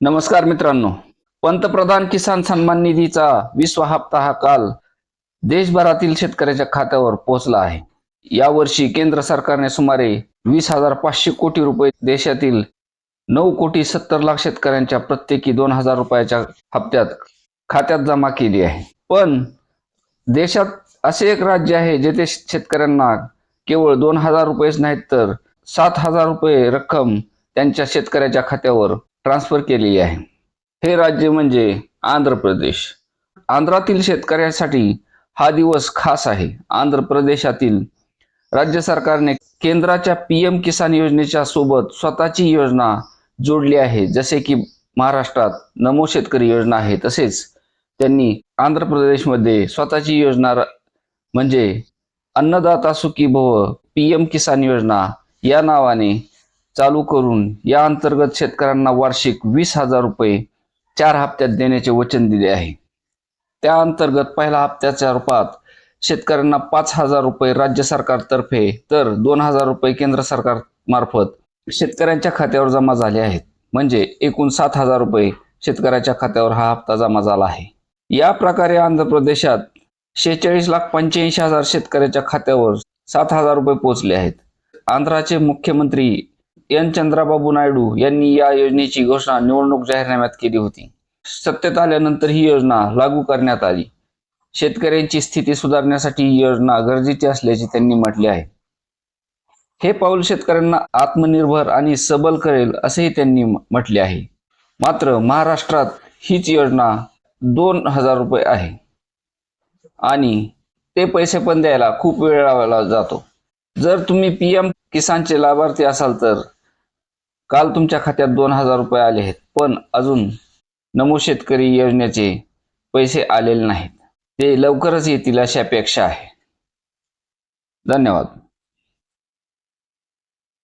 नमस्कार मित्रांनो. पंतप्रधान किसान सन्मान निधीचा विश्व हप्ता हा काल देशभरातील शेतकऱ्याच्या खात्यावर पोहोचला आहे. यावर्षी केंद्र सरकारने सुमारे वीस हजार पाचशे कोटी रुपये देशातील नऊ कोटी सत्तर लाख शेतकऱ्यांच्या प्रत्येकी दोन हजार रुपयाच्या हप्त्यात खात्यात जमा केली आहे. पण देशात असे एक राज्य आहे जेथे शेतकऱ्यांना केवळ दोन हजार रुपयेच नाहीत तर सात हजार रुपये रक्कम त्यांच्या शेतकऱ्याच्या खात्यावर ट्रान्सफर केलेली आहे. हे राज्य म्हणजे आंध्र प्रदेश. आंध्रातील शेतकऱ्यांसाठी हा दिवस खास आहे. आंध्र प्रदेशातील राज्य सरकारने केंद्राच्या पी एम किसान योजनेच्या सोबत स्वतःची योजना जोडली आहे. जसे की महाराष्ट्रात नमो शेतकरी योजना आहे तसेच त्यांनी आंध्र प्रदेशमध्ये स्वतःची योजना र- म्हणजे अन्नदाता सुखी भव पी एम किसान योजना या नावाने चालू करून या अंतर्गत शेतकऱ्यांना वार्षिक वीस हजार रुपये चार हप्त्यात देण्याचे वचन दिले आहे. त्या अंतर्गत पहिल्या हप्त्याच्या रूपात शेतकऱ्यांना पाच हजार रुपये राज्य सरकारतर्फे तर दोन हजार रुपये केंद्र सरकार मार्फत शेतकऱ्यांच्या खात्यावर जमा झाले आहेत. म्हणजे एकूण सात हजार रुपये शेतकऱ्याच्या खात्यावर हा हप्ता जमा झाला आहे. या प्रकारे आंध्र प्रदेशात शेहेचाळीस लाख पंच्याऐंशी हजार शेतकऱ्याच्या खात्यावर सात हजार रुपये पोहोचले आहेत. आंध्राचे मुख्यमंत्री एन चंद्राबाबू नायडू यांनी या योजनेची घोषणा निवडणूक जाहीरनाम्यात केली होती. सत्तेत आल्यानंतर ही योजना लागू करण्यात आली. शेतकऱ्यांची स्थिती सुधारण्यासाठी ही योजना गरजेची असल्याचे त्यांनी म्हटले आहे. हे पाऊल शेतकऱ्यांना आत्मनिर्भर आणि सबल करेल असेही त्यांनी म्हटले आहे. मात्र महाराष्ट्रात हीच योजना दोन हजार रुपये आहे. आणि ते पैसे पण द्यायला खूप वेळ जातो. जर तुम्ही पी एम किसानचे लाभार्थी असाल तर काल तुमच्या खात्यात दोन हजार रुपये आले आहेत पण अजून नमो शेतकरी योजनेचे पैसे आलेले नाहीत. ते लवकरच येतील अशी अपेक्षा आहे. धन्यवाद.